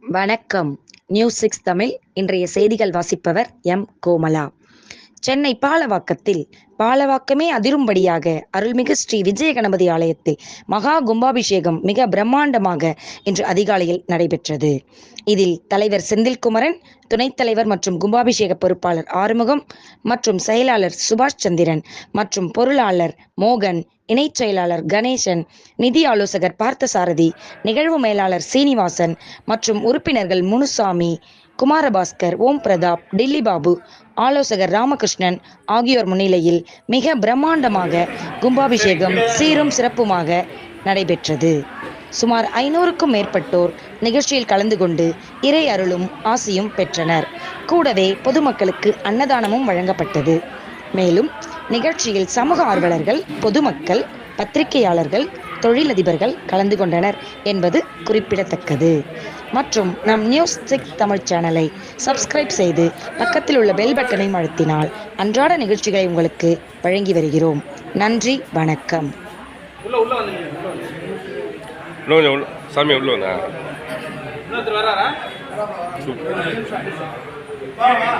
வணக்கம். News six Tamil. இன்றைய செய்திகள் வாசிப்பவர் எம் கோமலா. சென்னை பாலவாக்கத்தில் பாலவாக்கமே அதிரும்படியாக அருள்மிகு ஸ்ரீ விஜய கணபதி ஆலயத்தில் மகா கும்பாபிஷேகம் மிக பிரம்மாண்டமாக இன்று அதிகாலையில் நடைபெற்றது. இதில் தலைவர் செந்தில்குமரன் துணைத் தலைவர் மற்றும் கும்பாபிஷேக பொறுப்பாளர் ஆறுமுகம் மற்றும் செயலாளர் சுபாஷ் சந்திரன் மற்றும் பொருளாளர் மோகன் இணைச் செயலாளர் கணேசன் நிதி ஆலோசகர் பார்த்தசாரதி நிகழ்வு மேலாளர் சீனிவாசன் மற்றும் உறுப்பினர்கள் முனுசாமி குமாரபாஸ்கர் ஓம் பிரதாப் டில்லி பாபு ஆலோசகர் ராமகிருஷ்ணன் ஆகியோர் முன்னிலையில் மிக பிரம்மாண்டமாக கும்பாபிஷேகம் சீரும் சிறப்புமாக நடைபெற்றது. சுமார் ஐநூறுக்கும் மேற்பட்டோர் நிகழ்ச்சியில் கலந்து கொண்டு இறை அருளும் ஆசியும் பெற்றனர். கூடவே பொதுமக்களுக்கு அன்னதானமும் வழங்கப்பட்டது. மேலும் நிகழ்ச்சியில் சமூக ஆர்வலர்கள் பொதுமக்கள் பத்திரிகையாளர்கள் தொழிலதிபர்கள் கலந்து கொண்டனர் என்பது குறிப்பிடத்தக்கது. மற்றும் நம் நியூஸ் சிக்ஸ் தமிழ் சேனலை சப்ஸ்கிரைப் செய்து பக்கத்தில் உள்ள பெல் பட்டனை அழுத்தினால் அன்றாட நிகழ்ச்சிகளை உங்களுக்கு வழங்கி வருகிறோம். நன்றி வணக்கம். உள்ள உள்ள வந்தீங்க உள்ள வந்தீங்க உள்ள கொஞ்சம் உள்ள சாமி உள்ள வந்தா. இன்னொருத்தர் வராரா? சூப்பர். வா வா.